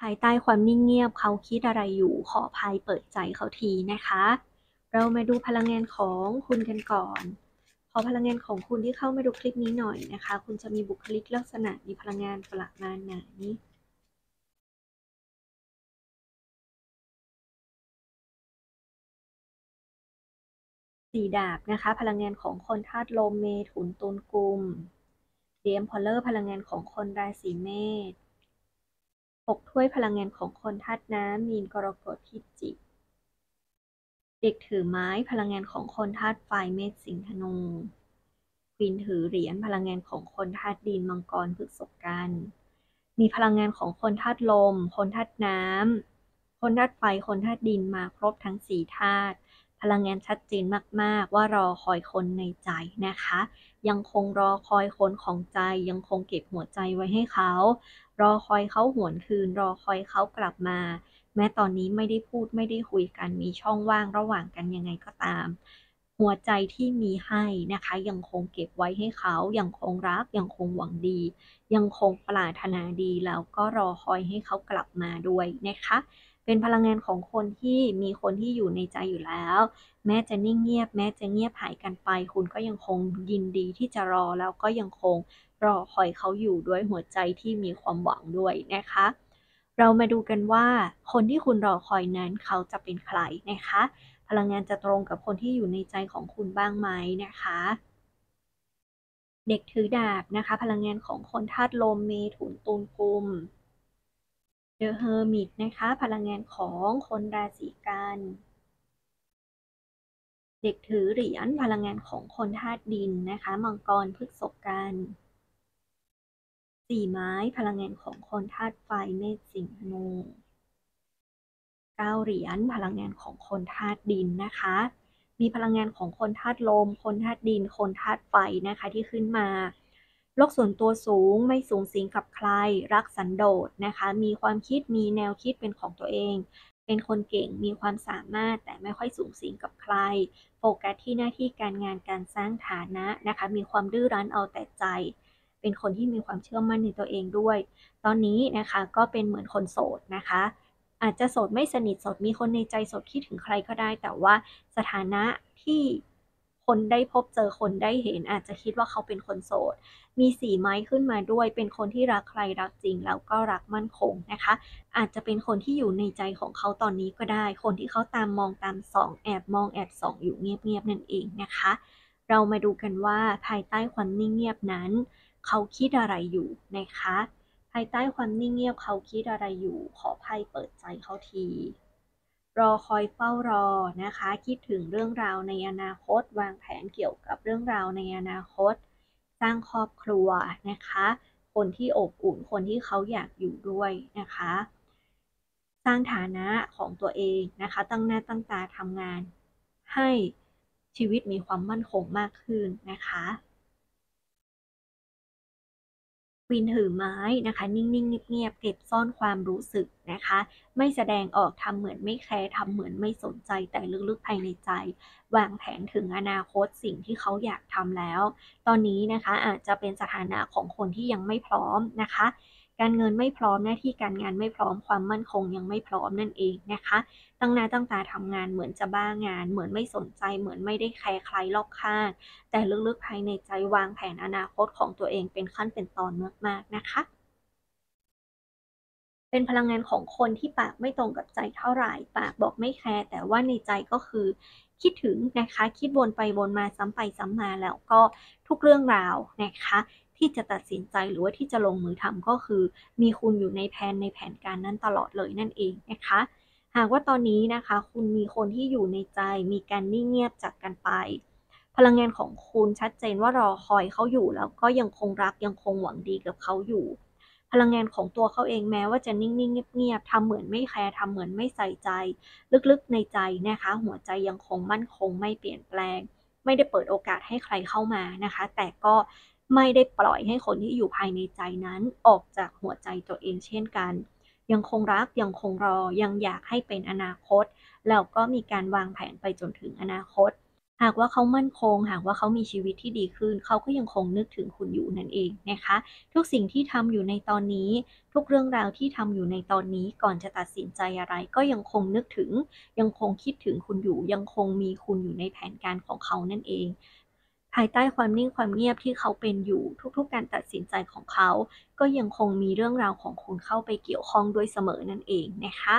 ภายใต้ความนิ่งเงียบเขาคิดอะไรอยู่ขอภัยเปิดใจเขาทีนะคะ เรามาดูพลังงานของคุณกันก่อน ขอพลังงานของคุณที่เข้ามาดูคลิปนี้หน่อยนะคะ คุณจะมีบุคลิกลักษณะมีพลังงานประมาณไหนสีดาบนะคะ พลังงานของคนธาตุลมเมถุนตุลกุมเดียมพอลเลอร์พลังงานของคนราศีเมษ หกถ้วยพลังงานของคนธาตุน้ำมีนกรกฎพิจิก เด็กถือไม้พลังงานของคนธาตุไฟเมษสิงห์ธนูควีนถือเหรียญพลังงานของคนธาตุดินมังกรพฤษภกัน มีพลังงานของคนธาตุลม คนธาตุน้ำ คนธาตุไฟ คนธาตุดินมาครบทั้งสี่ธาตุพลังงานชัดเจนมาก ๆ ว่ารอคอยคนในใจนะคะ ยังคงรอคอยคนของใจ ยังคงเก็บหัวใจไว้ให้เขา รอคอยเขาหวนคืน รอคอยเขากลับมา แม้ตอนนี้ไม่ได้พูดไม่ได้คุยกันมีช่องว่างระหว่างกันยังไงก็ตาม หัวใจที่มีให้นะคะ ยังคงเก็บไว้ให้เขายังคงรักยังคงหวังดี ยังคงปรารถนาดีแล้วก็รอคอยให้เขากลับมาด้วยนะคะเป็นพลังงานของคนที่มีคนที่อยู่ในใจอยู่แล้ว แม้จะนิ่งเงียบ แม้จะเงียบหายกันไป คุณก็ยังคงยินดีที่จะรอแล้วก็ยังคง รอคอยเขาอยู่ด้วยหัวใจที่มีความหวังด้วยนะคะ เรามาดูกันว่าคนที่คุณรอคอยนั้นเขาจะเป็นใครนะคะ พลังงานจะตรงกับคนที่อยู่ในใจของคุณบ้างไหมนะคะ เด็กถือดาบนะคะ พลังงานของคนธาตุลมเมถุนตุลกุม The Hermit นะคะ พลังงานของคนราศีกันเด็กถือเหรียญพลังงานของคนธาตุดินนะคะ มังกรพฤษกัน สี่ไม้พลังงานของคนธาตุไฟเมษสิงห์นูเก้าเหรียญพลังงานของคนธาตุดินนะคะ มีพลังงานของคนธาตุลม คนธาตุดิน คนธาตุไฟนะคะที่ขึ้นมาโลกส่วนตัวสูงไม่สูงสิงกับใคร รักสันโดษนะคะ มีความคิดมีแนวคิดเป็นของตัวเอง เป็นคนเก่งมีความสามารถแต่ไม่ค่อยสูงสิงกับใคร โฟกัสที่หน้าที่การงานการสร้างฐานะนะคะ มีความดื้อรั้นเอาแต่ใจ เป็นคนที่มีความเชื่อมั่นในตัวเองด้วย ตอนนี้นะคะก็เป็นเหมือนคนโสดนะคะ อาจจะโสดไม่สนิทโสดมีคนในใจโสดคิดถึงใครก็ได้ แต่ว่าสถานะที่คนได้พบเจอคนได้เห็น อาจจะคิดว่าเขาเป็นคนโสด มีสีไม้ขึ้นมาด้วย เป็นคนที่รักใครรักจริงแล้วก็รักมั่นคงนะคะ อาจจะเป็นคนที่อยู่ในใจของเขาตอนนี้ก็ได้ คนที่เขาตามมองตามส่องแอบมองแอบส่องอยู่เงียบๆนั่นเองนะคะ เรามาดูกันว่าภายใต้ความนิ่งเงียบนั้น เขาคิดอะไรอยู่นะคะ ภายใต้ความนิ่งเงียบเขาคิดอะไรอยู่ ขอภัยเปิดใจเขาที รอคอยเฝ้ารอนะคะ คิดถึงเรื่องราวในอนาคต วางแผนเกี่ยวกับเรื่องราวในอนาคต สร้างครอบครัวนะคะ คนที่อบอุ่นคนที่เขาอยากอยู่ด้วยนะคะสร้างฐานะของตัวเองนะคะ ตั้งหน้าตั้งตาทำงาน ให้ชีวิตมีความมั่นคงมากขึ้นนะคะ วินถือไม้นะคะ นิ่งๆเงียบๆเก็บซ่อนความรู้สึกนะคะ ไม่แสดงออกทำเหมือนไม่แคร์ทำเหมือนไม่สนใจแต่ลึกๆภายในใจ วางแผนถึงอนาคตสิ่งที่เขาอยากทำแล้ว ตอนนี้นะคะอาจจะเป็นสถานะของคนที่ยังไม่พร้อมนะคะ การเงินไม่พร้อมหน้าที่การงานไม่พร้อมความมั่นคงยังไม่พร้อมนั่นเองนะคะ ตั้งหน้าตั้งตาทำงานเหมือนจะบ้างาน เหมือนไม่สนใจเหมือนไม่ได้แคร์ใครรอบข้าง แต่ลึกๆภายในใจวางแผนอนาคตของตัวเองเป็นขั้นเป็นตอนมากๆนะคะเป็นพลังงานของคนที่ปากไม่ตรงกับใจเท่าไหร่ ปากบอกไม่แคร์แต่ว่าในใจก็คือ คิดถึงนะคะ คิดวนไปวนมาซ้ำไปซ้ำมาแล้วก็ทุกเรื่องราวนะคะ ที่จะตัดสินใจหรือว่าที่จะลงมือทำก็คือ มีคุณอยู่ในแผนในแผนการนั้นตลอดเลยนั่นเองนะคะ หากว่าตอนนี้นะคะ คุณมีคนที่อยู่ในใจ มีการนิ่งเงียบจากกันไป พลังงานของคุณชัดเจนว่ารอคอยเขาอยู่แล้วก็ยังคงรักยังคงหวังดีกับเขาอยู่ พลังงานของตัวเขาเองแม้ว่าจะนิ่งๆเงียบๆทำเหมือนไม่แคร์ทำเหมือนไม่ใส่ใจ ลึกๆในใจนะคะ หัวใจยังคงมั่นคงไม่เปลี่ยนแปลงไม่ได้เปิดโอกาสให้ใครเข้ามานะคะ แต่ก็ ไม่ได้ปล่อยให้คนที่อยู่ภายในใจนั้นออกจากหัวใจตัวเองเช่นกัน ยังคงรักยังคงรอยังอยากให้เป็นอนาคต แล้วก็มีการวางแผนไปจนถึงอนาคต หากว่าเขามั่นคง หากว่าเขามีชีวิตที่ดีขึ้น เขาก็ยังคงนึกถึงคุณอยู่นั่นเองนะคะ ทุกสิ่งที่ทำอยู่ในตอนนี้ ทุกเรื่องราวที่ทำอยู่ในตอนนี้ก่อนจะตัดสินใจอะไร ก็ยังคงนึกถึง ยังคงคิดถึงคุณอยู่ ยังคงมีคุณอยู่ในแผนการของเขานั่นเอง ภายใต้ความนิ่งความเงียบที่เขาเป็นอยู่ ทุกๆ การตัดสินใจของเขา ก็ยังคงมีเรื่องราวของคุณเข้าไปเกี่ยวข้องด้วยเสมอนั่นเองนะคะ